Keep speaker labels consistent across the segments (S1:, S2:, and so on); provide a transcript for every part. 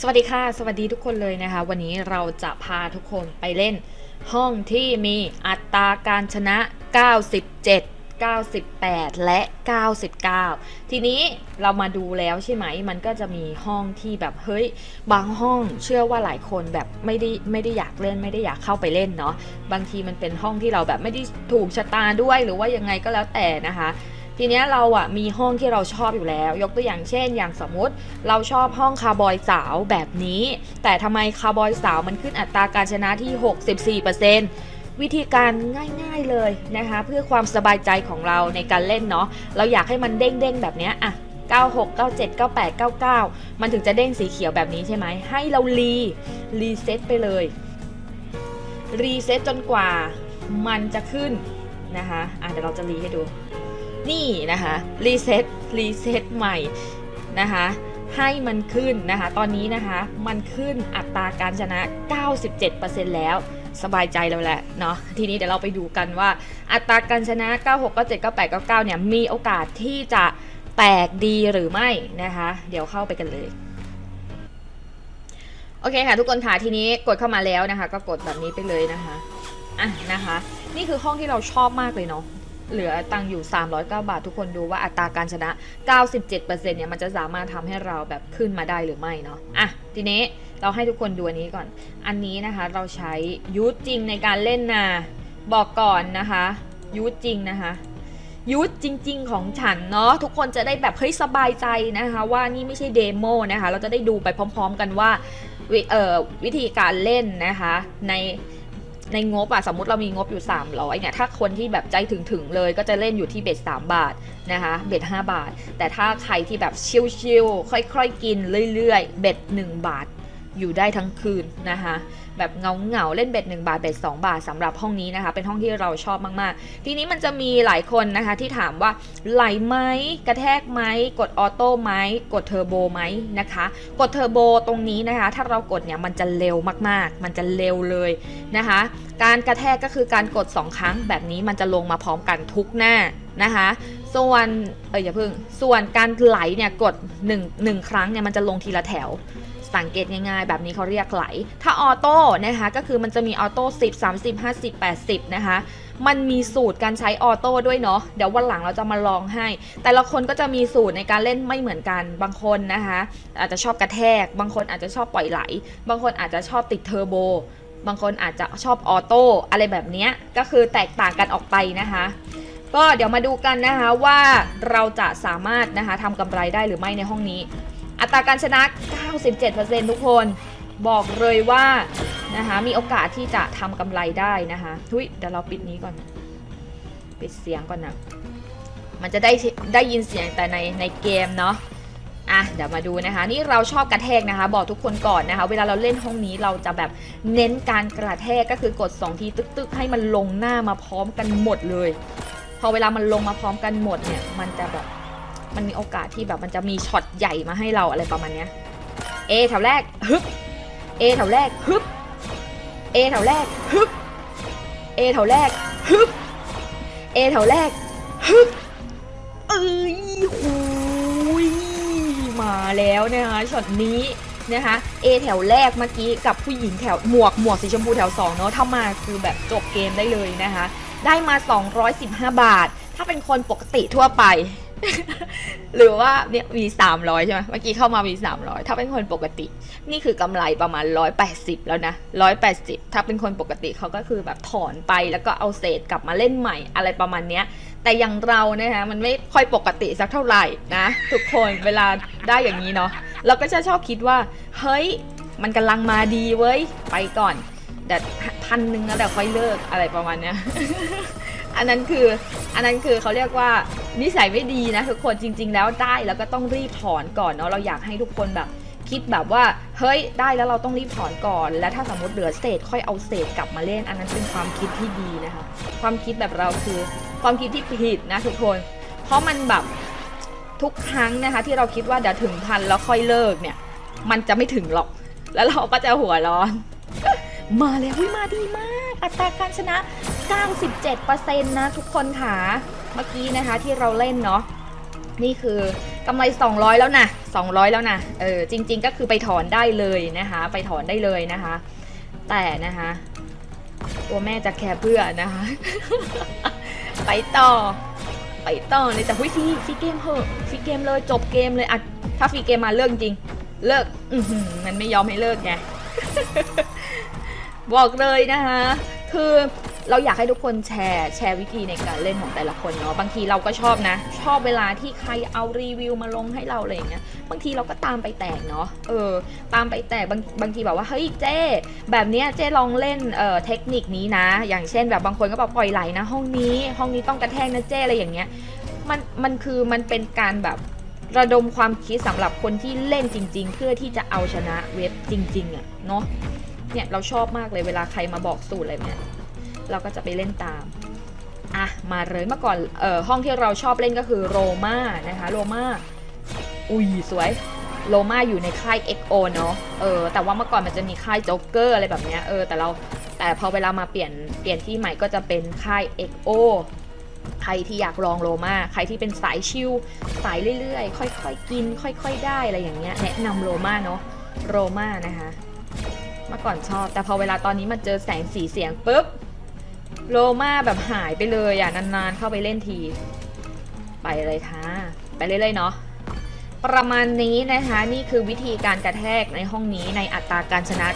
S1: สวัสดีค่ะ สวัสดีทุกคนเลยนะคะ วันนี้เราจะพาทุกคนไปเล่น ห้องที่มีอัตราการชนะ 97 98 และ 99 ทีนี้เรามาดูแล้วใช่ไหม มันก็จะมีห้องที่แบบเฮ้ย บางห้องเชื่อว่าหลายคนแบบไม่ได้ไม่ได้อยากเล่นไม่ได้อยากเข้าไปเล่นเนาะ บางทีมันเป็นห้องที่เราแบบไม่ได้ถูกชะตาด้วยหรือว่ายังไงก็แล้วแต่นะคะ ทีนี้เราอะมีห้องที่เราชอบอยู่แล้ว ยกตัวอย่างเช่น อย่างสมมติเราชอบห้องคาร์บอยสาวแบบนี้ แต่ทำไมคาร์บอยสาวมันขึ้นอัตราการชนะที่ 64%วิธีการง่ายๆเลยนะคะ เพื่อความสบายใจของเราในการเล่นเนาะเราอยากให้มันเด้งๆแบบนี้ยอะ96 97 98 99 มันถึงจะเด้งสีเขียวแบบนี้ใช่ไหม ให้เรารีรีเซ็ตไปเลย รีเซ็ตจนกว่ามันจะขึ้นนะคะอะเดี๋ยวเราจะรีให้ดู นี่นะคะรีเซ็ตรีเซ็ตใหม่นะคะให้มันขึ้นนะคะ ตอนนี้นะคะมันขึ้นอัตราการชนะ 97%แล้วสบายใจแล้วแหละเนาะทีนี้เดี๋ยวเราไปดูกันว่า อัตราการชนะ 96 97 98 99 เนี่ยมีโอกาสที่จะแตกดีหรือไม่นะคะ เดี๋ยวเข้าไปกันเลยโอเคค่ะทุกคนค่ะทีนี้กดเข้ามาแล้วนะคะ ก็กดแบบนี้ไปเลยนะคะอะนะคะ นี่คือห้องที่เราชอบมากเลยเนาะ เหลือตังอยู่ 309 บาท ทุกคนดูว่าอัตราการชนะ 97%เนี่ยมันจะสามารถทำให้เราแบบขึ้นมาได้หรือไม่เนาะอะทีนี้เราให้ทุกคนดูอันนี้ก่อน อันนี้นะคะเราใช้ยูทจริงในการเล่นนาบอกก่อนนะคะยูทจริงนะคะยูทจริง ๆ ของฉันเนาะทุกคนจะได้แบบเฮ้ยสบายใจนะคะ ว่านี่ไม่ใช่เดโมนะคะ เราจะได้ดูไปพร้อม ๆ กันว่าววิธีการเล่นนะคะ ใน ในงบอะสมมติเรามีงบอยู่ 300เนี่ยถ้าคนที่แบบใจถึงๆเลยก็จะเล่นอยู่ที่เบ็ด3 บาทนะคะเบ็ด5บาท แต่ถ้าใครที่แบบชิวๆค่อยๆกินเรื่อยๆ เบ็ด1บาท อยู่ได้ทั้งคืนนะคะแบบเงาเงาเล่นเบ็ด1บาทเบ็ด2บาทสำหรับห้องนี้นะคะ เป็นห้องที่เราชอบมากๆ ทีนี้มันจะมีหลายคนนะคะที่ถามว่าไหลไหมกระแทกไหมกดออโต้ไหมกดเทอร์โบไหมนะคะ กดเทอร์โบตรงนี้นะคะ ถ้าเรากดเนี่ยมันจะเร็วมากๆ มันจะเร็วเลยนะคะ การกระแทกก็คือการกด 2 ครั้งแบบนี้มันจะลงมาพร้อมกันทุกหน้านะคะส่วนเอออย่าเพิ่งส่วนการไหลเนี่ยกด1 1ครั้งเนี่ยมันจะลงทีละแถว สังเกตง่ายๆ แบบนี้เขาเรียกไหล ถ้าออโต้นะคะก็คือมันจะมีออโต้10 30 50 80 นะคะมันมีสูตรการใช้ออโต้ด้วยเนาะเดี๋ยววันหลังเราจะมาลองให้ แต่ละคนก็จะมีสูตรในการเล่นไม่เหมือนกันบางคนนะคะ อาจจะชอบกระแทก บางคนอาจจะชอบปล่อยไหล บางคนอาจจะชอบติดเทอร์โบบางคนอาจจะชอบออโต้อะไรแบบนี้ก็คือแตกต่างกันออกไปนะคะ ก็เดี๋ยวมาดูกันนะคะว่าเราจะสามารถนะคะทำกำไรได้หรือไม่ในห้องนี้ อัตราการชนะ 97%ทุกคน บอกเลยว่านะคะมีโอกาสที่จะทำกำไรได้นะคะทุยเดี๋ยวเราปิดนี้ก่อน ปิดเสียงก่อนนะมันจะได้ได้ยินเสียงแต่ในในเกมเนาะอะเดี๋ยวมาดูนะคะ นี่เราชอบกระแทกนะคะ บอกทุกคนก่อนนะคะ เวลาเราเล่นห้องนี้เราจะแบบเน้นการกระแทกก็คือกด 2 ทีตึกๆ ให้มันลงหน้ามาพร้อมกันหมดเลย พอเวลามันลงมาพร้อมกันหมดเนี่ย มันจะแบบ มันมีโอกาสที่แบบมันจะมีช็อตใหญ่มาให้เราอะไรประมาณเนี้ย เอแถวแรกฮึบเอแถวแรกฮึบเอแถวแรกฮึบเอแถวแรกฮึบเอแถวแรกฮึบเอ้ยหูยมาแล้วนะคะช็อตนี้นะคะเอแถวแรกเมื่อกี้กับผู้หญิงแถวหมวกหมวกสีชมพูแถว2เนาะถ้ามาคือแบบจบเกมได้เลยนะคะ ได้มา 215 บาท ถ้าเป็นคนปกติทั่วไป หรือว่าเนี่ยมี300ใช่ไหมเมื่อกี้เข้ามามี300ถ้าเป็นคนปกติ นี่คือกำไรประมาณ180แปดสิบแล้วนะ180ถ้าเป็นคนปกติเขาก็คือแบบถอนไปแล้วก็เอาเศษกลับมาเล่นใหม่อะไรประมาณเนี้ย แต่อย่างเรานะคะมันไม่ค่อยปกติสักเท่าไหร่นะทุกคนเวลาได้อย่างนี้เนาะเราก็จะชอบคิดว่า เฮ้ย มันกำลังมาดีเว้ยไปก่อนแต่พันหนึ่งแล้วเดี๋ยวค่อยเลิกอะไรประมาณเนี้ย อันนั้นคืออันนั้นคือเขาเรียกว่านิสัยไม่ดีนะทุกคนจริง ๆ แล้วได้แล้วก็ต้องรีบถอนก่อนเนาะเราอยากให้ทุกคนแบบคิดแบบว่าเฮ้ยได้แล้วเราต้องรีบถอนก่อน แล้วถ้าสมมติเหลือเศษค่อยเอาเศษกลับมาเล่น อันนั้นเป็นความคิดที่ดีนะคะ ความคิดแบบเราคือความคิดที่ผิดนะทุกคน เพราะมันแบบทุกครั้งนะคะ ที่เราคิดว่าเดี๋ยวถึงพันแล้วค่อยเลิกเนี่ย มันจะไม่ถึงหรอก แล้วเราก็จะหัวร้อน มาแล้วเฮ้ยมาดีมาก อัตราการชนะ 97%นะทุกคนค่ะ เมื่อกี้นะคะที่เราเล่นเนาะ นี่คือกำไร 200 แล้วนะ200 แล้วนะเออจริง ๆ ก็คือไปถอนได้เลยนะคะ ไปถอนได้เลยนะคะ แต่นะคะ ตัวแม่จะแคร์เพื่อนะคะ ไปต่อ ไปต่อเลยแต่หุ้ยฟรีฟรีเกมเหอะฟรีเกมเลยจบเกมเลยอะถ้าฟรีเกมมาเลิกจริง เลิกอืมันไม่ยอมให้เลิกไงบอกเลยนะคะ คือ เราอยากให้ทุกคนแชร์แชร์วิธีในการเล่นของแต่ละคนเนาะบางทีเราก็ชอบนะ ชอบเวลาที่ใครเอารีวิวมาลงให้เราอะไรอย่างเงี้ยบางทีเราก็ตามไปแตกเนาะเออตามไปแตกบางบางทีแบบว่าเฮ้ยเจ้แบบเนี้ยเจ้ลองเล่นเอ่อเทคนิคนี้นะ อย่างเช่นแบบบางคนก็บอกปล่อยไหลนะ ห้องนี้ห้องนี้ต้องกระแทกนะเจ้อะไรอย่างเงี้ยมันมันคือมันเป็นการแบบระดมความคิดสำหรับคนที่เล่นจริง ๆ เพื่อที่จะเอาชนะเว็บจริงๆอะเนาะเนี่ยเราชอบมากเลยเวลาใครมาบอกสูตรอะไรเนี่ย เราก็จะไปเล่นตามอะมาเลยเมื่อก่อนเอ่อห้องที่เราชอบเล่นก็คือโรมานะคะโรมาอุ้ยสวยโรมาอยู่ในค่าย XO เนาะเออแต่ว่าเมื่อก่อนมันจะมีค่ายโจ๊กเกอร์อะไรแบบเนี้ยเออแต่เราแต่พอเวลามาเปลี่ยนเปลี่ยนที่ใหม่ก็จะเป็นค่าย XO ใครที่อยากลองโรมาใครที่เป็นสายชิลสายเรื่อยๆ ค่อยๆกิน ค่อย ๆ ได้อะไรอย่างเงี้ยแนะนำโรมาเนาะโรมานะคะเมื่อก่อนชอบ แต่พอเวลาตอนนี้มาเจอแสงสีเสียงปุ๊บ โลมาแบบหายไปเลยอะนานๆเข้าไปเล่นที ไปเลยค่ะไปเรื่อยๆเนาะประมาณนี้นะคะนี่คือวิธีการกระแทกในห้องนี้ในอัตราการชนะ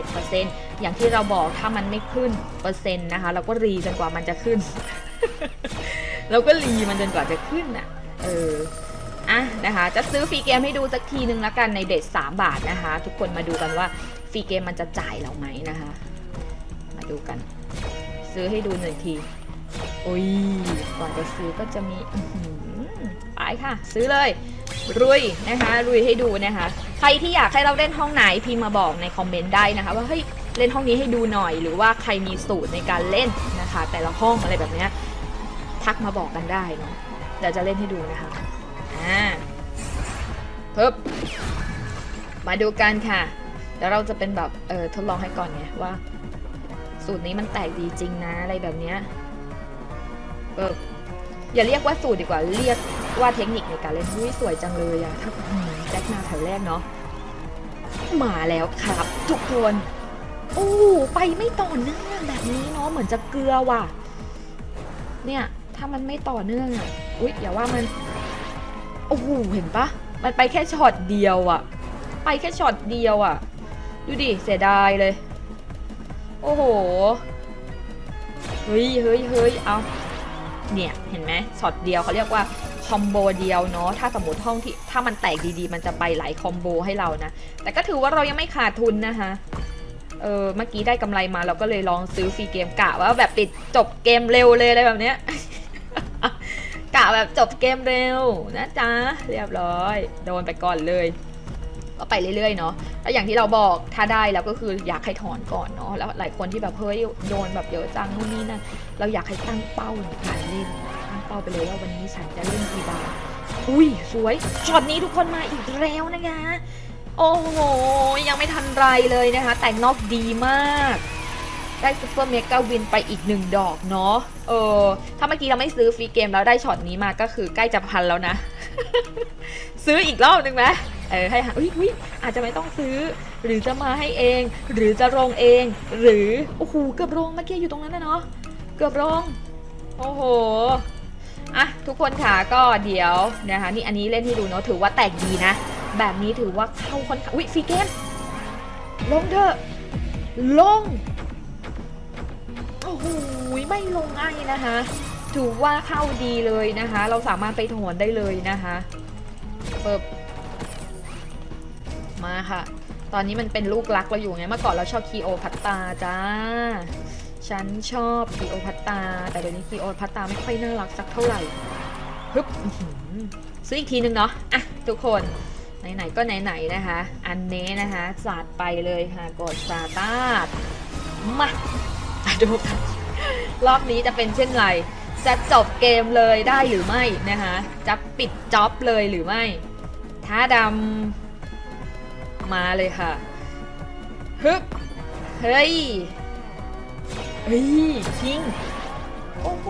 S1: 97%อย่างที่เราบอกถ้ามันไม่ขึ้นเปอร์เซ็นต์นะคะ เราก็รีจนกว่ามันจะขึ้น เราก็รีมันจนกว่าจะขึ้นอะเอออะนะคะ จะซื้อฟรีเกมให้ดูสักทีนึงแล้วกันในเดท3บาทนะคะ ทุกคนมาดูกันว่าฟรีเกมมันจะจ่ายเราไหมนะคะ มาดูกัน ซื้อให้ดูหนึ่งทีอุ้ยก่อนจะซื้อก็จะมีอื้อหือไปค่ะ ซื้อเลยรุยนะคะรุยให้ดูนะคะ ใครที่อยากให้เราเล่นห้องไหนพิมพ์มาบอกในคอมเมนต์ได้นะคะ ว่าเฮ้ยเล่นห้องนี้ให้ดูหน่อย หรือว่าใครมีสูตรในการเล่นนะคะ แต่ละห้องอะไรแบบเนี้ยทักมาบอกกันได้เนาะเดี๋ยวจะเล่นให้ดูนะคะอ่าปึ๊บมาดูกันค่ะ เดี๋ยวเราจะเป็นแบบเออทดลองให้ก่อนไงว่า สูตรนี้มันแตกดีจริงนะอะไรแบบเนี้ยเอออย่าเรียกว่าสูตรดีกว่าเรียกว่าเทคนิคในการเล่นหุ้ยสวยจังเลยอะถ้าแจ็คมาแถวแรกเนาะมาแล้วครับ ทุกคนโอ้ไปไม่ต่อเนื่องแบบนี้เนาะเหมือนจะเกลือว่ะ เนี่ยถ้ามันไม่ต่อเนื่องอะอุ๊ยอย่าว่ามันโอ้โหเห็นปะมันไปแค่ช็อตเดียวอะไปแค่ช็อตเดียวอะดูดิเสียดายเลย โอ้โห เฮ้ยเฮ้ยเฮ้ยเอาเนี่ย เห็นไหมช็อตเดียวเขาเรียกว่าคอมโบเดียวเนาะ ถ้าสมมติห้องที่ถ้ามันแตกดีๆ มันจะไปหลายคอมโบให้เรานะ แต่ก็ถือว่าเรายังไม่ขาดทุนนะคะ เออเมื่อกี้ได้กำไรมาเราก็เลยลองซื้อฟรีเกมกะว่าแบบปิดจบเกมเร็วเลยอะไรแบบเนี้ย กะแบบจบเกมเร็วนะจ๊ะ เรียบร้อย โดนไปก่อนเลย ก็ไปเรื่อยๆเนาะแล้วอย่างที่เราบอกถ้าได้แล้วก็คืออยากให้ถอนก่อนเนาะแล้วหลายคนที่แบบเฮ้ยโดนแบบเยอะจังนู่นนี่นั่นเราอยากให้ตั้งเป้าในการเล่นตั้งเป้าไปเลยว่าวันนี้ฉันจะเล่นกี่บาทอุ้ยสวยช็อตนี้ทุกคนมาอีกแล้วนะคะโอ้โหยังไม่ทันไรเลยนะคะ แต่งนอกดีมากได้ซุปเปอร์เมกาวินไปอีกหนึ่งดอกเนาะ เออ ถ้าเมื่อกี้เราไม่ซื้อฟรีเกมแล้วได้ช็อตนี้มาก็คือใกล้จะพันแล้วนะ ซื้ออีกรอบหนึ่งไหม เออให้หาอุ้ยอุ้ยอาจจะไม่ต้องซื้อ หรือจะมาให้เอง หรือจะลงเอง หรือโอ้โหเกือบลงเมื่อกี้อยู่ตรงนั้นนะเนาะเกือบลงโอ้โหอะทุกคนค่ะก็เดี๋ยวนะคะนี่อันนี้เล่นให้ดูเนาะถือว่าแตกดีนะ แบบนี้ถือว่าเข้าคนอุ้ยฟรีเกมลงเถอะลงโอ้โหไม่ลงง่ายนะคะถือว่าเข้าดีเลยนะคะ เราสามารถไปถอนได้เลยนะคะเปิบ มาค่ะ ตอนนี้มันเป็นลูกรักเราอยู่ไง เมื่อก่อนเราชอบคีโอพัตตาจ้า ฉันชอบคีโอพัตตา แต่เดี๋ยวนี้คีโอพัตตาไม่ค่อยน่ารักสักเท่าไหร่ฮึบซื้ออีกทีนึงเนาะ อะ ทุกคน ไหนๆก็ไหนๆนะคะ อันนี้นะคะจัดไปเลยค่ะกดสตาร์ทมาดูรอบนี้จะเป็นเช่นไร จะจบเกมเลยได้หรือไม่นะคะ จะปิดจ็อบเลยหรือไม่ท้าดำ มาเลยค่ะฮึบเฮ้ยเฮ้ยคิงโอ้โห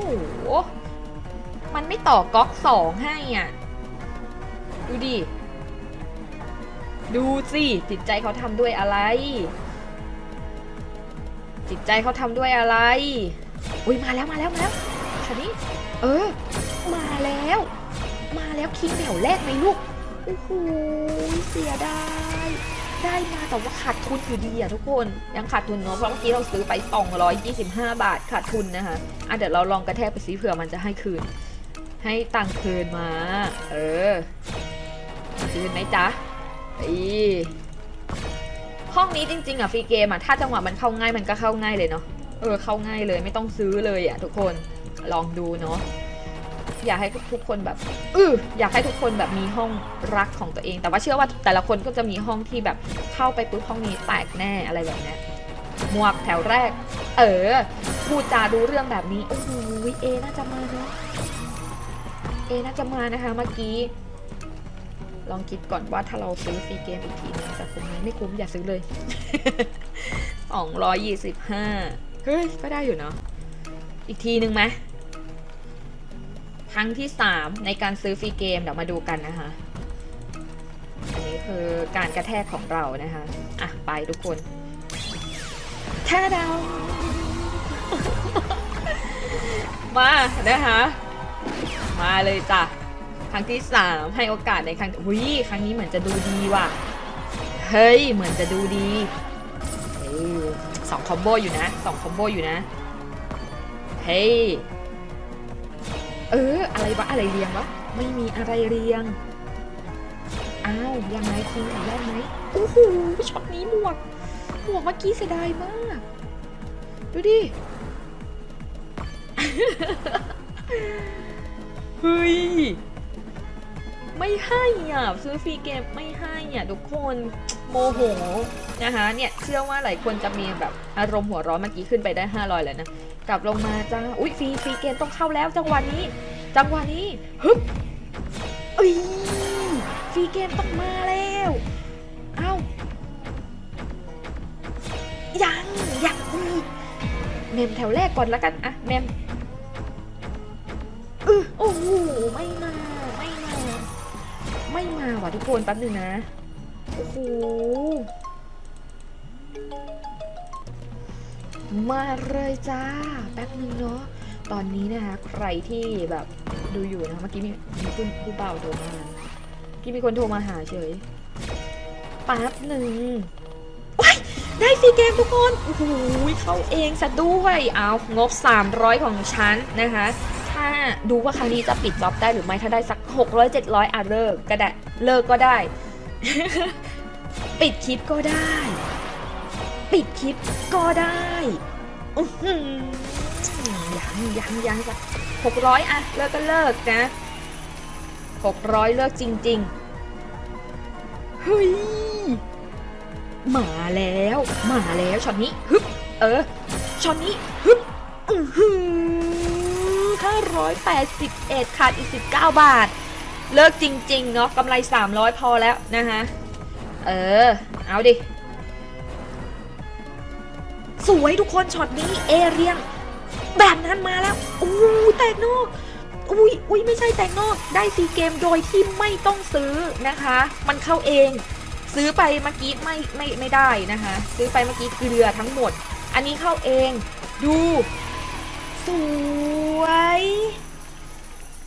S1: มันไม่ต่อก๊อกสองให้อะ ดูดิ ดูสิ จิตใจเขาทำด้วยอะไร จิตใจเขาทำด้วยอะไร อุ้ยมาแล้วมาแล้วมาแล้วคันนี้ เออ มาแล้ว มาแล้วคิงแถวแรกไหมลูก โอ้โห เสียดาย ได้มาแต่ว่าขาดทุนอยู่ดีอะทุกคนยังขาดทุนเนาะเพราะเมื่อกี้เราซื้อไป 225 บาทขาดทุนนะคะอะเดี๋ยวเราลองกระแทกไปซิเผื่อมันจะให้คืน ให้ตังค์คืนมา เออคืนไหมจ๊ะอีห้องนี้จริงๆอะฟรีเกมอะถ้าจังหวะมันเข้าง่ายมันก็เข้าง่ายเลยเนาะเออเข้าง่ายเลยไม่ต้องซื้อเลยอะทุกคนลองดูเนาะ อยากให้ทุกคนแบบเอออยากให้ทุกคนแบบมีห้องรักของตัวเอง แต่ว่าเชื่อว่าแต่ละคนก็จะมีห้องที่แบบเข้าไปปุ๊บห้องนี้แตกแน่อะไรแบบนี้หมวกแถวแรก เออพูดจารู้เรื่องแบบนี้โอ้โหเอน่าจะมาเนาะเอน่าจะมานะคะเมื่อกี้ลองคิดก่อนว่าถ้าเราซื้อฟรีเกมอีกทีนึงจะคุ้มไหมไม่คุ้มอย่าซื้อเลยสองร้อยยี่สิบห้าเฮ้ยก็ได้อยู่เนาะอีกทีนึงไหม ครั้งที่ 3 ในการซื้อฟรีเกมเดี๋ยวมาดูกันนะคะ อันนี้คือการกระแทกของเรานะคะ อะ ไปทุกคนแท้ดาวมานะคะมาเลยจ้ะครั้งที่ 3 ให้โอกาสในครั้งอุ้ยครั้งนี้เหมือนจะดูดีว่ะเฮ้ยเหมือนจะดูดีสองคอมโบอยู่นะสองคอมโบอยู่นะเฮ้ย เออ อะไรวะอะไรเรียงวะ ไม่มีอะไรเรียง อ้าวยังไงคิงถามได้ไหมโอ้โหช็อตนี้หมวกหมวกเมื่อกี้เสียดายมาก ดูดิ เฮ้ย ไม่ให้อะ ซื้อฟรีเกมไม่ให้อะ ทุกคนโมโหนะคะเนี่ยเชื่อว่าหลายคนจะมีแบบอารมณ์หัวร้อนเมื่อกี้ขึ้นไปได้ 500 แล้วนะ กลับลงมาจ้าอุ้ยฟรีฟรีเกมต้องเข้าแล้ว จังหวะนี้ จังหวะนี้ฮึบเอ้ยฟรีเกมต้องมาแล้วเอ้ายังยังอีกเมมแถวแรกก่อนแล้วกันอะเมมเออโอ้โหไม่มาไม่มา ไม่มาว่ะทุกคนแป๊บนึงนะโอ้โห มาเลยจ้า แป๊บหนึงเนาะตอนนี้นะคะใครที่แบบดูอยู่นะเมื่อกี้มีมีคุณผู้เบาวโทรมาเมื่อกี้มีคนโทรมาหาเฉยแป๊บหนึ่งว้ายได้ฟรีเกมทุกคนโอ้โหเข้าเองซะด้วยเอางบ 300 ของฉันนะคะถ้าดูว่าครั้งนี้จะปิดจ็อบได้หรือไม่ถ้าได้สัก 600 700อะเลิกก็ได้เลิกก็ได้ ปิดคลิปก็ได้ ปิดคลิปก็ได้ยังยังยังจ้ะหกร้อยอะเลิกก็เลิกนะหกร้อยเลิกจริงๆเฮ้ยมาแล้วมาแล้วช็อตนี้ฮึบเออช็อตนี้ฮึบอือหือห้าร้อยแปดสิบเอ็ดขาดอีกสิบเก้าบาท เลิกจริงๆเนาะกำไรสามร้อยพอแล้วนะคะเออ เอาดิ สวยทุกคนช็อตนี้เอเรียง แบบนั้นมาแล้วอู้แตกนอกอุ้ยอุ้ยไม่ใช่แตกนอกได้ซีเกมโดยที่ไม่ต้องซื้อนะคะ มันเข้าเอง ซื้อไปเมื่อกี้ไม่ไม่ไม่ได้นะคะ ซื้อไปเมื่อกี้เกลือทั้งหมด อันนี้เข้าเอง ดู สวย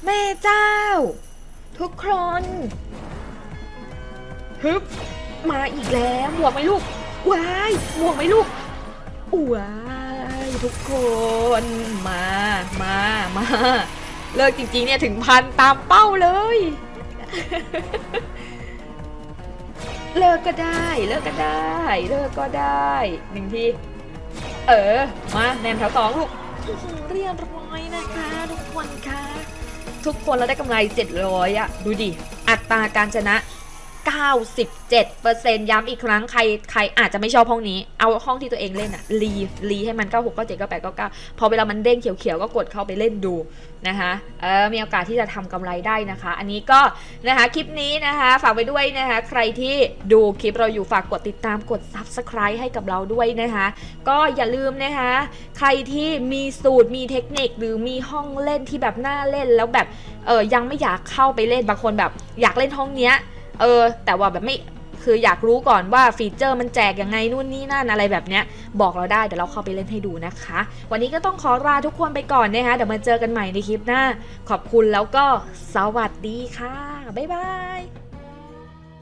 S1: แม่เจ้า ทุกคนฮึบมาอีกแล้วหมวกไหมลูก ว้ายหมวกไหมลูก ว้ายทุกคนมามามาเลิกจริงๆเนี่ยถึงพันตามเป้าเลย เลิกก็ได้ เลิกก็ได้ เลิกก็ได้หนึ่งทีเออ มาแนมแถวสองลูกเรียบร้อยนะคะ ทุกคนคะทุกคนเราได้กำไร 700อะดูดิ อัตราการชนะ 97%ย้ำอีกครั้งใครใครอาจจะไม่ชอบห้องนี้ เอาห้องที่ตัวเองเล่นอะรีรีให้มัน 96 97 98 99 พอเวลามันเด้งเขียวๆ ก็กดเข้าไปเล่นดูนะคะเออมีโอกาสที่จะทำกำไรได้นะคะ อันนี้ก็นะคะคลิปนี้นะคะฝากไว้ด้วยนะคะใครที่ดูคลิปเราอยู่ฝากกดติดตามกด Subscribe ให้กับเราด้วยนะคะ ก็อย่าลืมนะคะใครที่มีสูตรมีเทคนิคหรือมีห้องเล่นที่แบบน่าเล่นแล้วแบบเออยังไม่อยากเข้าไปเล่นบางคนแบบอยากเล่นห้องเนี้ย เออ แต่ว่าแบบไม่คืออยากรู้ก่อนว่าฟีเจอร์มันแจกยังไงนู่นนี่นั่นอะไรแบบเนี้ย บอกเราได้เดี๋ยวเราเข้าไปเล่นให้ดูนะคะ วันนี้ก็ต้องขอลาทุกคนไปก่อนนะคะเดี๋ยวมาเจอกันใหม่ในคลิปหน้า ขอบคุณแล้วก็สวัสดีค่ะ บ๊ายบาย